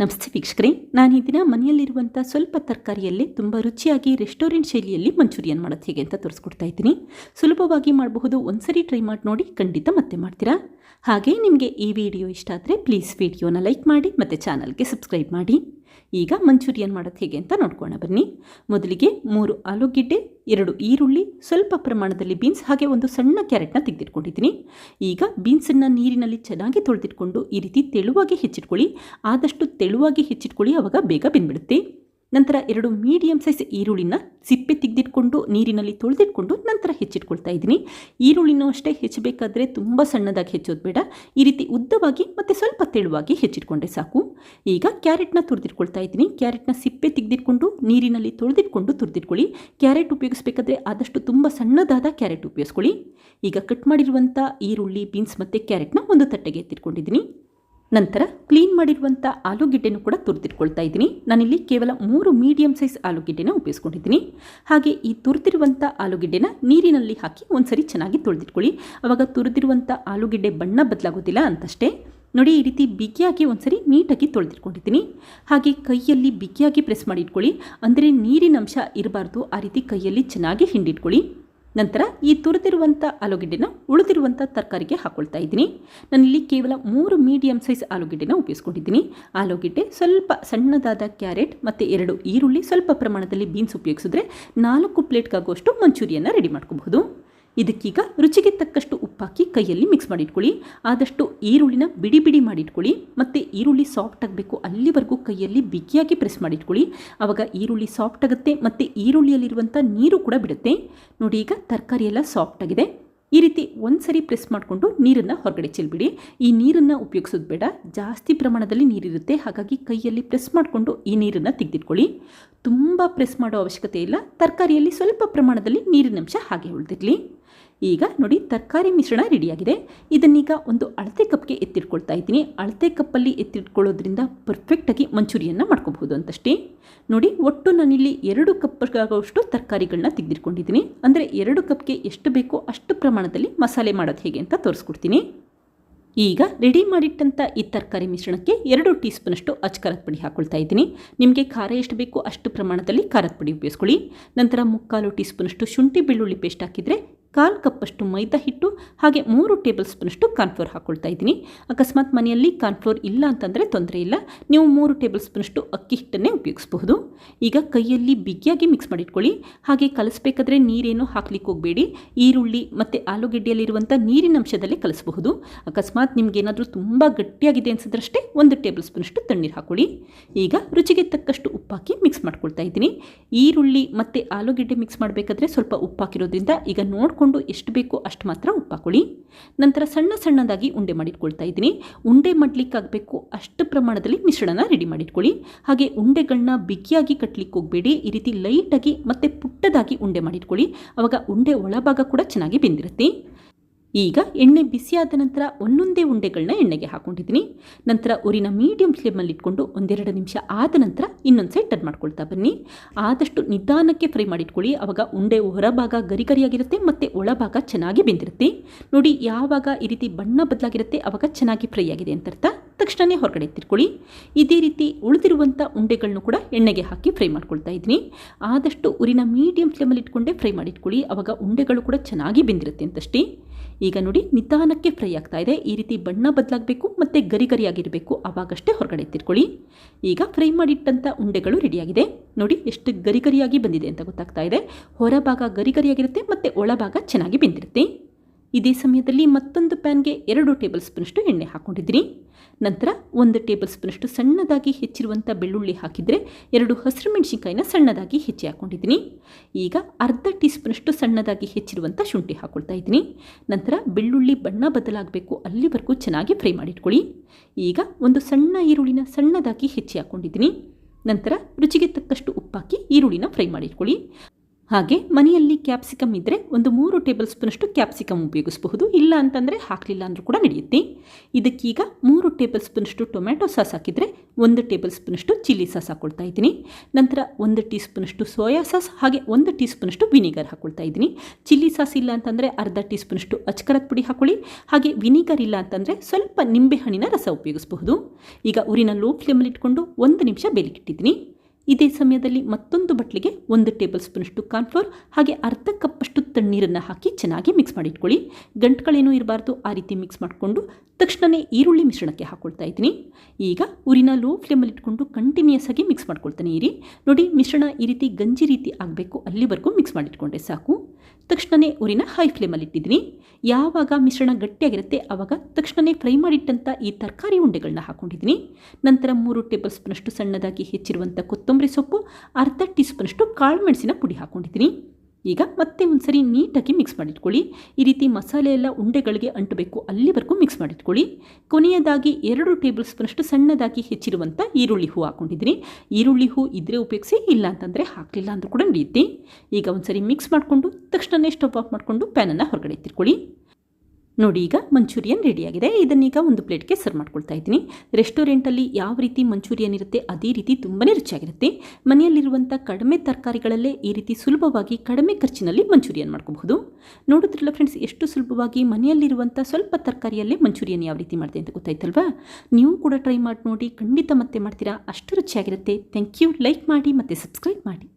ನಮಸ್ತೆ ವೀಕ್ಷಕರೇ, ನಾನು ಈ ದಿನ ಮನೆಯಲ್ಲಿರುವಂಥ ಸ್ವಲ್ಪ ತರಕಾರಿಯಲ್ಲಿ ತುಂಬ ರುಚಿಯಾಗಿ ರೆಸ್ಟೋರೆಂಟ್ ಶೈಲಿಯಲ್ಲಿ ಮಂಚೂರಿಯನ್ ಮಾಡೋದು ಹೇಗೆ ಅಂತ ತೋರಿಸ್ಕೊಡ್ತಾ ಇದ್ದೀನಿ. ಸುಲಭವಾಗಿ ಮಾಡಬಹುದು, ಒಂದ್ಸರಿ ಟ್ರೈ ಮಾಡಿ ನೋಡಿ, ಖಂಡಿತ ಮತ್ತೆ ಮಾಡ್ತೀರಾ? ಹಾಗೆ ನಿಮಗೆ ಈ ವಿಡಿಯೋ ಇಷ್ಟ ಆದರೆ ಪ್ಲೀಸ್ ವಿಡಿಯೋನ ಲೈಕ್ ಮಾಡಿ, ಮತ್ತು ಚಾನಲ್ಗೆ ಸಬ್ಸ್ಕ್ರೈಬ್ ಮಾಡಿ. ಈಗ ಮಂಚೂರಿಯನ್ ಮಾಡೋದು ಹೇಗೆ ಅಂತ ನೋಡ್ಕೋಣ ಬನ್ನಿ. ಮೊದಲಿಗೆ ಮೂರು ಆಲೂಗೆಡ್ಡೆ, ಎರಡು ಈರುಳ್ಳಿ, ಸ್ವಲ್ಪ ಪ್ರಮಾಣದಲ್ಲಿ ಬೀನ್ಸ್, ಹಾಗೆ ಒಂದು ಸಣ್ಣ ಕ್ಯಾರೆಟ್ನ ತೆಗೆದಿಟ್ಕೊಂಡಿದ್ದೀನಿ. ಈಗ ಬೀನ್ಸನ್ನು ನೀರಿನಲ್ಲಿ ಚೆನ್ನಾಗಿ ತೊಳೆದಿಟ್ಕೊಂಡು ಈ ರೀತಿ ತೆಳುವಾಗಿ ಹೆಚ್ಚಿಟ್ಕೊಳ್ಳಿ. ಆದಷ್ಟು ತೆಳುವಾಗಿ ಹೆಚ್ಚಿಟ್ಕೊಳ್ಳಿ ಆವಾಗ ಬೇಗ ಬೆಂದ್ಬಿಡುತ್ತೆ. ನಂತರ ಎರಡು ಮೀಡಿಯಂ ಸೈಜ್ ಈರುಳ್ಳಿನ ಸಿಪ್ಪೆ ತೆಗೆದಿಟ್ಕೊಂಡು, ನೀರಿನಲ್ಲಿ ತೊಳೆದಿಟ್ಕೊಂಡು ನಂತರ ಹೆಚ್ಚಿಟ್ಕೊಳ್ತಾ ಇದ್ದೀನಿ. ಈರುಳ್ಳಿನೂ ಅಷ್ಟೇ ಹೆಚ್ಚಬೇಕಾದ್ರೆ ತುಂಬ ಸಣ್ಣದಾಗಿ ಹೆಚ್ಚೋದು ಬೇಡ. ಈ ರೀತಿ ಉದ್ದವಾಗಿ ಮತ್ತು ಸ್ವಲ್ಪ ತೆಳುವಾಗಿ ಹೆಚ್ಚಿಟ್ಕೊಂಡ್ರೆ ಸಾಕು. ಈಗ ಕ್ಯಾರೆಟ್ನ ತುರಿದಿಟ್ಕೊಳ್ತಾ ಇದ್ದೀನಿ. ಕ್ಯಾರೆಟ್ನ ಸಿಪ್ಪೆ ತೆಗೆದಿಟ್ಕೊಂಡು, ನೀರಿನಲ್ಲಿ ತೊಳೆದಿಟ್ಕೊಂಡು ತುರಿದಿಟ್ಕೊಳ್ಳಿ. ಕ್ಯಾರೆಟ್ ಉಪಯೋಗಿಸಬೇಕಾದ್ರೆ ಆದಷ್ಟು ತುಂಬ ಸಣ್ಣದಾದ ಕ್ಯಾರೆಟ್ ಉಪಯೋಗಿಸ್ಕೊಳ್ಳಿ. ಈಗ ಕಟ್ ಮಾಡಿರುವಂಥ ಈರುಳ್ಳಿ ಬೀನ್ಸ್ ಮತ್ತು ಕ್ಯಾರೆಟ್ನ ಒಂದು ತಟ್ಟೆಗೆ ಎತ್ತಿಟ್ಕೊಂಡಿದ್ದೀನಿ. ನಂತರ ಕ್ಲೀನ್ ಮಾಡಿರುವಂಥ ಆಲೂಗೆಡ್ಡೆನೂ ಕೂಡ ತುರಿದಿಟ್ಕೊಳ್ತಾ ಇದ್ದೀನಿ. ನಾನಿಲ್ಲಿ ಕೇವಲ ಮೂರು ಮೀಡಿಯಂ ಸೈಜ್ ಆಲೂಗೆಡ್ಡೆನ ಉಪಯೋಗಿಸ್ಕೊಂಡಿದ್ದೀನಿ. ಹಾಗೆ ಈ ತುರಿದಿರುವಂಥ ಆಲೂಗೆಡ್ಡೆನ ನೀರಿನಲ್ಲಿ ಹಾಕಿ ಒಂದ್ಸರಿ ಚೆನ್ನಾಗಿ ತೊಳೆದಿಟ್ಕೊಳ್ಳಿ ಆವಾಗ ತುರಿದಿರುವಂಥ ಆಲೂಗೆಡ್ಡೆ ಬಣ್ಣ ಬದಲಾಗೋದಿಲ್ಲ ಅಂತಷ್ಟೇ. ನೋಡಿ, ಈ ರೀತಿ ಬಿಗಿಯಾಗಿ ಒಂದ್ಸರಿ ನೀಟಾಗಿ ತೊಳೆದಿಟ್ಕೊಂಡಿದ್ದೀನಿ. ಹಾಗೆ ಕೈಯಲ್ಲಿ ಬಿಗಿಯಾಗಿ ಪ್ರೆಸ್ ಮಾಡಿ ಇಟ್ಕೊಳ್ಳಿ ಅಂದರೆ ನೀರಿನ ಅಂಶ ಇರಬಾರ್ದು. ಆ ರೀತಿ ಕೈಯಲ್ಲಿ ಚೆನ್ನಾಗಿ ಹಿಂಡಿಟ್ಕೊಳ್ಳಿ. ನಂತರ ಈ ತುರಿದಿರುವಂಥ ಆಲೂಗೆಡ್ಡೆನ ಉಳಿದಿರುವಂಥ ತರಕಾರಿಗೆ ಹಾಕ್ಕೊಳ್ತಾ ಇದ್ದೀನಿ. ನಾನಿಲ್ಲಿ ಕೇವಲ ಮೂರು ಮೀಡಿಯಮ್ ಸೈಜ್ ಆಲೂಗೆಡ್ಡೆನ ಉಪಯೋಗಿಸ್ಕೊಂಡಿದ್ದೀನಿ. ಆಲೂಗೆಡ್ಡೆ ಸ್ವಲ್ಪ ಸಣ್ಣದಾದ ಕ್ಯಾರೆಟ್ ಮತ್ತು ಎರಡು ಈರುಳ್ಳಿ ಸ್ವಲ್ಪ ಪ್ರಮಾಣದಲ್ಲಿ ಬೀನ್ಸ್ ಉಪಯೋಗಿಸಿದ್ರೆ ನಾಲ್ಕು ಪ್ಲೇಟ್ಗಾಗುವಷ್ಟು ಮಂಚೂರಿಯನ್ನು ರೆಡಿ ಮಾಡ್ಕೋಬಹುದು. ಇದಕ್ಕೀಗ ರುಚಿಗೆ ತಕ್ಕಷ್ಟು ಉಪ್ಪಾಕಿ ಕೈಯಲ್ಲಿ ಮಿಕ್ಸ್ ಮಾಡಿಟ್ಕೊಳ್ಳಿ. ಆದಷ್ಟು ಈರುಳ್ಳಿನ ಬಿಡಿ ಬಿಡಿ ಮಾಡಿಟ್ಕೊಳ್ಳಿ. ಮತ್ತು ಈರುಳ್ಳಿ ಸಾಫ್ಟ್ ಆಗಬೇಕು ಅಲ್ಲಿವರೆಗೂ ಕೈಯಲ್ಲಿ ಬಿಗಿಯಾಗಿ ಪ್ರೆಸ್ ಮಾಡಿಟ್ಕೊಳ್ಳಿ. ಆವಾಗ ಈರುಳ್ಳಿ ಸಾಫ್ಟ್ ಆಗುತ್ತೆ ಮತ್ತು ಈರುಳ್ಳಿಯಲ್ಲಿರುವಂಥ ನೀರು ಕೂಡ ಬಿಡುತ್ತೆ. ನೋಡಿ ಈಗ ತರಕಾರಿ ಎಲ್ಲ ಸಾಫ್ಟ್ ಆಗಿದೆ. ಈ ರೀತಿ ಒಂದು ಸರಿ ಪ್ರೆಸ್ ಮಾಡಿಕೊಂಡು ನೀರನ್ನು ಹೊರಗಡೆ ಚೆಲ್ಬಿಡಿ. ಈ ನೀರನ್ನು ಉಪಯೋಗಿಸೋದು ಬೇಡ. ಜಾಸ್ತಿ ಪ್ರಮಾಣದಲ್ಲಿ ನೀರಿರುತ್ತೆ. ಹಾಗಾಗಿ ಕೈಯಲ್ಲಿ ಪ್ರೆಸ್ ಮಾಡಿಕೊಂಡು ಈ ನೀರನ್ನು ತೆಗೆದಿಟ್ಕೊಳ್ಳಿ. ತುಂಬ ಪ್ರೆಸ್ ಮಾಡೋ ಅವಶ್ಯಕತೆ ಇಲ್ಲ. ತರಕಾರಿಯಲ್ಲಿ ಸ್ವಲ್ಪ ಪ್ರಮಾಣದಲ್ಲಿ ನೀರಿನಂಶ ಹಾಗೆ ಉಳಿದಿರಲಿ. ಈಗ ನೋಡಿ ತರಕಾರಿ ಮಿಶ್ರಣ ರೆಡಿಯಾಗಿದೆ. ಇದನ್ನೀಗ ಒಂದು ಅಳತೆ ಕಪ್ಗೆ ಎತ್ತಿಟ್ಕೊಳ್ತಾ ಇದ್ದೀನಿ. ಅಳತೆ ಕಪ್ಪಲ್ಲಿ ಎತ್ತಿಟ್ಕೊಳ್ಳೋದ್ರಿಂದ ಪರ್ಫೆಕ್ಟಾಗಿ ಮಂಚೂರಿಯನ್ನು ಮಾಡ್ಕೋಬಹುದು ಅಂತಷ್ಟೇ. ನೋಡಿ, ಒಟ್ಟು ನಾನಿಲ್ಲಿ ಎರಡು ಕಪ್ಗಾಗುವಷ್ಟು ತರಕಾರಿಗಳನ್ನ ತೆಗೆದಿಟ್ಕೊಂಡಿದ್ದೀನಿ. ಅಂದರೆ ಎರಡು ಕಪ್ಗೆ ಎಷ್ಟು ಬೇಕೋ ಅಷ್ಟು ಪ್ರಮಾಣದಲ್ಲಿ ಮಸಾಲೆ ಮಾಡೋದು ಹೇಗೆ ಅಂತ ತೋರಿಸ್ಕೊಡ್ತೀನಿ. ಈಗ ರೆಡಿ ಮಾಡಿಟ್ಟಂಥ ಈ ತರಕಾರಿ ಮಿಶ್ರಣಕ್ಕೆ ಎರಡು ಟೀ ಸ್ಪೂನಷ್ಟು ಅಚ್ಕಾರದ ಪುಡಿ ಹಾಕ್ಕೊಳ್ತಾ ಇದ್ದೀನಿ. ನಿಮಗೆ ಖಾರ ಎಷ್ಟು ಬೇಕೋ ಅಷ್ಟು ಪ್ರಮಾಣದಲ್ಲಿ ಖಾರದ ಪುಡಿ ಉಪಯೋಗಿಸ್ಕೊಳ್ಳಿ ನಂತರ ಮುಕ್ಕಾಲು ಟೀ ಸ್ಪೂನಷ್ಟು ಶುಂಠಿ ಬೆಳ್ಳುಳ್ಳಿ ಪೇಸ್ಟ್ ಹಾಕಿದರೆ ಕಾಲು ಕಪ್ಪಷ್ಟು ಮೈದಾ ಹಿಟ್ಟು, ಹಾಗೆ ಮೂರು ಟೇಬಲ್ ಸ್ಪೂನಷ್ಟು ಕಾರ್ನ್ಫ್ಲೋರ್ ಹಾಕ್ಕೊಳ್ತಾ ಇದ್ದೀನಿ. ಅಕಸ್ಮಾತ್ ಮನೆಯಲ್ಲಿ ಕಾರ್ನ್ಫ್ಲೋರ್ ಇಲ್ಲ ಅಂತಂದರೆ ತೊಂದರೆ ಇಲ್ಲ. ನೀವು ಮೂರು ಟೇಬಲ್ ಸ್ಪೂನಷ್ಟು ಅಕ್ಕಿ ಹಿಟ್ಟನ್ನೇ ಉಪಯೋಗಿಸಬಹುದು. ಈಗ ಕೈಯಲ್ಲಿ ಬಿಗಿಯಾಗಿ ಮಿಕ್ಸ್ ಮಾಡಿಟ್ಕೊಳ್ಳಿ. ಹಾಗೆ ಕಲಿಸ್ಬೇಕಾದ್ರೆ ನೀರೇನು ಹಾಕ್ಲಿಕ್ಕೆ ಹೋಗಬೇಡಿ. ಈರುಳ್ಳಿ ಮತ್ತು ಆಲೂಗೆಡ್ಡೆಯಲ್ಲಿರುವಂಥ ನೀರಿನ ಅಂಶದಲ್ಲೇ ಕಲಿಸಬಹುದು. ಅಕಸ್ಮಾತ್ ನಿಮಗೇನಾದರೂ ತುಂಬ ಗಟ್ಟಿಯಾಗಿದೆ ಅನಿಸಿದ್ರಷ್ಟೇ ಒಂದು ಟೇಬಲ್ ಸ್ಪೂನಷ್ಟು ತಣ್ಣೀರು ಹಾಕೊಳ್ಳಿ. ಈಗ ರುಚಿಗೆ ತಕ್ಕಷ್ಟು ಉಪ್ಪಾಕಿ ಮಿಕ್ಸ್ ಮಾಡ್ಕೊಳ್ತಾ ಇದ್ದೀನಿ. ಈರುಳ್ಳಿ ಮತ್ತು ಆಲೂಗೆಡ್ಡೆ ಮಿಕ್ಸ್ ಮಾಡಬೇಕಾದ್ರೆ ಸ್ವಲ್ಪ ಉಪ್ಪಾಕಿರೋದ್ರಿಂದ ಈಗ ನೋಡ್ಕೊಂಡು ಎಷ್ಟು ಬೇಕೋ ಅಷ್ಟು ಮಾತ್ರ ಉಪ್ಪು ಹಾಕೊಳ್ಳಿ ನಂತರ ಸಣ್ಣ ಸಣ್ಣದಾಗಿ ಉಂಡೆ ಮಾಡಿಟ್ಕೊಳ್ತಾ ಇದ್ದೀನಿ. ಉಂಡೆ ಮಾಡಲಿಕ್ಕಾಗಬೇಕು ಅಷ್ಟು ಪ್ರಮಾಣದಲ್ಲಿ ಮಿಶ್ರಣನ ರೆಡಿ ಮಾಡಿಟ್ಕೊಳ್ಳಿ ಹಾಗೆ ಉಂಡೆಗಳನ್ನ ಬಿಗಿಯಾಗಿ ಕಟ್ಟಲಿಕ್ಕೆ ಹೋಗಬೇಡಿ. ಈ ರೀತಿ ಲೈಟಾಗಿ ಮತ್ತು ಪುಟ್ಟದಾಗಿ ಉಂಡೆ ಮಾಡಿಟ್ಕೊಳ್ಳಿ ಆವಾಗ ಉಂಡೆ ಒಳಭಾಗ ಕೂಡ ಚೆನ್ನಾಗಿ ಬೆಂದಿರುತ್ತೆ. ಈಗ ಎಣ್ಣೆ ಬಿಸಿಯಾದ ನಂತರ ಒಂದೊಂದೇ ಉಂಡೆಗಳನ್ನ ಎಣ್ಣೆಗೆ ಹಾಕೊಂಡಿದ್ದೀನಿ. ನಂತರ ಉರಿನ ಮೀಡಿಯಂ ಫ್ಲೇಮಲ್ಲಿ ಇಟ್ಕೊಂಡು ಒಂದೆರಡು ನಿಮಿಷ ಆದ ನಂತರ ಇನ್ನೊಂದು ಸೈಡ್ ಟರ್ನ್ ಮಾಡ್ಕೊಳ್ತಾ ಬನ್ನಿ. ಆದಷ್ಟು ನಿಧಾನಕ್ಕೆ ಫ್ರೈ ಮಾಡಿಟ್ಕೊಳ್ಳಿ. ಆವಾಗ ಉಂಡೆ ಹೊರಭಾಗ ಗರಿ ಗರಿಯಾಗಿರುತ್ತೆ ಮತ್ತು ಒಳಭಾಗ ಚೆನ್ನಾಗಿ ಬೆಂದಿರುತ್ತೆ. ನೋಡಿ, ಯಾವಾಗ ಈ ರೀತಿ ಬಣ್ಣ ಬದಲಾಗಿರುತ್ತೆ ಆವಾಗ ಚೆನ್ನಾಗಿ ಫ್ರೈ ಆಗಿದೆ ಅಂತ ಅರ್ಥ ತಕ್ಷಣವೇ ಹೊರಗಡೆ ತಿರ್ಕೊಳ್ಳಿ. ಇದೇ ರೀತಿ ಉಳಿದಿರುವಂಥ ಉಂಡೆಗಳನ್ನು ಕೂಡ ಎಣ್ಣೆಗೆ ಹಾಕಿ ಫ್ರೈ ಮಾಡ್ಕೊಳ್ತಾ ಇದ್ದೀನಿ. ಆದಷ್ಟು ಉರಿನ ಮೀಡಿಯಂ ಫ್ಲೇಮಲ್ಲಿ ಇಟ್ಕೊಂಡೇ ಫ್ರೈ ಮಾಡಿಟ್ಕೊಳ್ಳಿ. ಆವಾಗ ಉಂಡೆಗಳು ಕೂಡ ಚೆನ್ನಾಗಿ ಬೆಂದಿರುತ್ತೆ ಅಂತಷ್ಟೇ. ಈಗ ನೋಡಿ ನಿಧಾನಕ್ಕೆ ಫ್ರೈ ಆಗ್ತಾ ಇದೆ. ಈ ರೀತಿ ಬಣ್ಣ ಬದಲಾಗಬೇಕು ಮತ್ತು ಗರಿ ಗರಿಯಾಗಿರಬೇಕು. ಆವಾಗಷ್ಟೇ ಹೊರಗಡೆ ತಿರ್ಕೊಳ್ಳಿ. ಈಗ ಫ್ರೈ ಮಾಡಿಟ್ಟಂಥ ಉಂಡೆಗಳು ರೆಡಿಯಾಗಿದೆ. ನೋಡಿ ಎಷ್ಟು ಗರಿ ಗರಿಯಾಗಿ ಬಂದಿದೆ ಅಂತ ಗೊತ್ತಾಗ್ತಾ ಇದೆ. ಹೊರಭಾಗ ಗರಿ ಗರಿಯಾಗಿರುತ್ತೆ ಮತ್ತು ಒಳಭಾಗ ಚೆನ್ನಾಗಿ ಬೆಂದಿರುತ್ತೆ. ಇದೇ ಸಮಯದಲ್ಲಿ ಮತ್ತೊಂದು ಪ್ಯಾನ್ಗೆ ಎರಡು ಟೇಬಲ್ ಸ್ಪೂನಷ್ಟು ಎಣ್ಣೆ ಹಾಕ್ಕೊಂಡಿದ್ದೀನಿ ನಂತರ ಒಂದು ಟೇಬಲ್ ಸ್ಪೂನಷ್ಟು ಸಣ್ಣದಾಗಿ ಹೆಚ್ಚಿರುವಂಥ ಬೆಳ್ಳುಳ್ಳಿ ಹಾಕಿದರೆ ಎರಡು ಹಸಿರು ಮೆಣಸಿನ್ಕಾಯಿನ ಸಣ್ಣದಾಗಿ ಹೆಚ್ಚಿ ಹಾಕ್ಕೊಂಡಿದ್ದೀನಿ ಈಗ ಅರ್ಧ ಟೀ ಸ್ಪೂನಷ್ಟು ಸಣ್ಣದಾಗಿ ಹೆಚ್ಚಿರುವಂಥ ಶುಂಠಿ ಹಾಕ್ಕೊಳ್ತಾ ಇದ್ದೀನಿ. ನಂತರ ಬೆಳ್ಳುಳ್ಳಿ ಬಣ್ಣ ಬದಲಾಗಬೇಕು ಅಲ್ಲಿವರೆಗೂ ಚೆನ್ನಾಗಿ ಫ್ರೈ ಮಾಡಿಟ್ಕೊಳ್ಳಿ. ಈಗ ಒಂದು ಸಣ್ಣ ಈರುಳ್ಳಿನ ಸಣ್ಣದಾಗಿ ಹೆಚ್ಚಿ ಹಾಕ್ಕೊಂಡಿದ್ದೀನಿ ನಂತರ ರುಚಿಗೆ ತಕ್ಕಷ್ಟು ಉಪ್ಪಾಕಿ ಈರುಳ್ಳಿನ ಫ್ರೈ ಮಾಡಿಟ್ಕೊಳ್ಳಿ. ಹಾಗೆ ಮನೆಯಲ್ಲಿ ಕ್ಯಾಪ್ಸಿಕಮ್ ಇದ್ದರೆ ಒಂದು ಮೂರು ಟೇಬಲ್ ಸ್ಪೂನಷ್ಟು ಕ್ಯಾಪ್ಸಿಕಮ್ ಉಪಯೋಗಿಸಬಹುದು. ಇಲ್ಲ ಅಂತಂದರೆ ಹಾಕಲಿಲ್ಲ ಅಂದರೂ ಕೂಡ ನಡೆಯುತ್ತೆ. ಇದಕ್ಕೀಗ ಮೂರು ಟೇಬಲ್ ಸ್ಪೂನಷ್ಟು ಟೊಮ್ಯಾಟೊ ಸಾಸ್ ಹಾಕಿದರೆ ಒಂದು ಟೇಬಲ್ ಸ್ಪೂನಷ್ಟು ಚಿಲ್ಲಿ ಸಾಸ್ ಹಾಕ್ಕೊಳ್ತಾ ಇದ್ದೀನಿ. ನಂತರ ಒಂದು ಟೀ ಸ್ಪೂನಷ್ಟು ಸೋಯಾ ಸಾಸ್, ಹಾಗೆ ಒಂದು ಟೀ ಸ್ಪೂನಷ್ಟು ವಿನಿಗರ್ ಹಾಕ್ಕೊಳ್ತಾ ಇದ್ದೀನಿ. ಚಿಲ್ಲಿ ಸಾಸ್ ಇಲ್ಲ ಅಂತಂದರೆ ಅರ್ಧ ಟೀ ಸ್ಪೂನಷ್ಟು ಅಚ್ಕರದ ಪುಡಿ ಹಾಕೊಳ್ಳಿ. ಹಾಗೆ ವಿನಿಗರ್ ಇಲ್ಲ ಅಂತಂದರೆ ಸ್ವಲ್ಪ ನಿಂಬೆಹಣ್ಣಿನ ರಸ ಉಪಯೋಗಿಸಬಹುದು. ಈಗ ಊರಿನ ಲೋ ಫ್ಲೇಮಲ್ಲಿ ಇಟ್ಕೊಂಡು ಒಂದು ನಿಮಿಷ ಬೇಲಿಕ್ಕಿಟ್ಟಿದ್ದೀನಿ ಇದೇ ಸಮಯದಲ್ಲಿ ಮತ್ತೊಂದು ಬಟ್ಲಿಗೆ ಒಂದು ಟೇಬಲ್ ಸ್ಪೂನಷ್ಟು ಕಾರ್ನ್ಫ್ಲೋರ್, ಹಾಗೆ ಅರ್ಧ ಕಪ್ಪಷ್ಟು ತಣ್ಣೀರನ್ನು ಹಾಕಿ ಚೆನ್ನಾಗಿ ಮಿಕ್ಸ್ ಮಾಡಿಟ್ಕೊಳ್ಳಿ. ಗಂಟುಗಳೇನೂ ಇರಬಾರ್ದು, ಆ ರೀತಿ ಮಿಕ್ಸ್ ಮಾಡಿಕೊಂಡು ತಕ್ಷಣವೇ ಈರುಳ್ಳಿ ಮಿಶ್ರಣಕ್ಕೆ ಹಾಕ್ಕೊಳ್ತಾ ಇದ್ದೀನಿ. ಈಗ ಊರಿನ ಲೋ ಫ್ಲೇಮಲ್ಲಿ ಇಟ್ಕೊಂಡು ಕಂಟಿನ್ಯೂಸ್ ಆಗಿ ಮಿಕ್ಸ್ ಮಾಡ್ಕೊಳ್ತಾನೆ ಇರಿ. ನೋಡಿ, ಮಿಶ್ರಣ ಈ ರೀತಿ ಗಂಜಿ ರೀತಿ ಆಗಬೇಕು, ಅಲ್ಲಿವರೆಗೂ ಮಿಕ್ಸ್ ಮಾಡಿಟ್ಕೊಂಡ್ರೆ ಸಾಕು. ತಕ್ಷಣವೇ ಊರಿನ ಹೈ ಫ್ಲೇಮಲ್ಲಿ ಇಟ್ಟಿದ್ದೀನಿ. ಯಾವಾಗ ಮಿಶ್ರಣ ಗಟ್ಟಿಯಾಗಿರುತ್ತೆ ಆವಾಗ ತಕ್ಷಣವೇ ಫ್ರೈ ಮಾಡಿಟ್ಟಂಥ ಈ ತರಕಾರಿ ಉಂಡೆಗಳನ್ನ ಹಾಕ್ಕೊಂಡಿದ್ದೀನಿ ನಂತರ ಮೂರು ಟೇಬಲ್ ಸ್ಪೂನಷ್ಟು ಸಣ್ಣದಾಗಿ ಹೆಚ್ಚಿರುವಂಥ ಕೊತ್ತಂಬರಿ ಸೊಪ್ಪು, ಅರ್ಧ ಟೀ ಸ್ಪೂನಷ್ಟು ಕಾಳು ಮೆಣಸಿನ ಪುಡಿ ಹಾಕ್ಕೊಂಡಿದ್ದೀನಿ ಈಗ ಮತ್ತೆ ಒಂದ್ಸರಿ ನೀಟಾಗಿ ಮಿಕ್ಸ್ ಮಾಡಿಟ್ಕೊಳ್ಳಿ. ಈ ರೀತಿ ಮಸಾಲೆ ಎಲ್ಲ ಉಂಡೆಗಳಿಗೆ ಅಂಟಬೇಕು, ಅಲ್ಲಿವರೆಗೂ ಮಿಕ್ಸ್ ಮಾಡಿಟ್ಕೊಳ್ಳಿ. ಕೊನೆಯದಾಗಿ ಎರಡು ಟೇಬಲ್ ಸ್ಪೂನಷ್ಟು ಸಣ್ಣದಾಗಿ ಹೆಚ್ಚಿರುವಂಥ ಈರುಳ್ಳಿ ಹೂ ಹಾಕ್ಕೊಂಡಿದ್ದೀನಿ ಈರುಳ್ಳಿ ಹೂ ಇದ್ರೆ ಉಪಯೋಗಿಸಿ, ಇಲ್ಲ ಅಂತಂದರೆ ಹಾಕಲಿಲ್ಲ ಅಂದರೂ ಕೂಡ ನಡೆಯುತ್ತೆ ಈಗ ಒಂದ್ಸರಿ ಮಿಕ್ಸ್ ಮಾಡಿಕೊಂಡು ತಕ್ಷಣವೇ ಸ್ಟವ್ ಆಫ್ ಮಾಡಿಕೊಂಡು ಪ್ಯಾನನ್ನು ಹೊರಗಡೆ ಎತ್ತಿಟ್ಕೊಳ್ಳಿ. ನೋಡಿ ಈಗ ಮಂಚೂರಿಯನ್ ರೆಡಿಯಾಗಿದೆ. ಇದನ್ನೀಗ ಒಂದು ಪ್ಲೇಟ್ಗೆ ಸರ್ವ್ ಮಾಡ್ಕೊಳ್ತಾ ಇದ್ದೀನಿ. ರೆಸ್ಟೋರೆಂಟಲ್ಲಿ ಯಾವ ರೀತಿ ಮಂಚೂರಿಯನ್ ಇರುತ್ತೆ ಅದೇ ರೀತಿ ತುಂಬನೇ ರುಚಿಯಾಗಿರುತ್ತೆ. ಮನೆಯಲ್ಲಿರುವಂಥ ಕಡಿಮೆ ತರಕಾರಿಗಳಲ್ಲೇ ಈ ರೀತಿ ಸುಲಭವಾಗಿ ಕಡಿಮೆ ಖರ್ಚಿನಲ್ಲಿ ಮಂಚೂರಿಯನ್ ಮಾಡ್ಕೋಬಹುದು. ನೋಡುತ್ತಿರಲ್ಲ ಫ್ರೆಂಡ್ಸ್, ಎಷ್ಟು ಸುಲಭವಾಗಿ ಮನೆಯಲ್ಲಿರುವಂಥ ಸ್ವಲ್ಪ ತರಕಾರಿಯಲ್ಲೇ ಮಂಚೂರಿಯನ್ ಯಾವ ರೀತಿ ಮಾಡಿದೆ ಅಂತ ಗೊತ್ತಾಯ್ತಲ್ವಾ? ನೀವು ಕೂಡ ಟ್ರೈ ಮಾಡಿ ನೋಡಿ, ಖಂಡಿತ ಮತ್ತೆ ಮಾಡ್ತೀರಾ. ಅಷ್ಟು ರುಚಿಯಾಗಿರುತ್ತೆ. Thank you. ಲೈಕ್ ಮಾಡಿ ಮತ್ತು ಸಬ್ಸ್ಕ್ರೈಬ್ ಮಾಡಿ.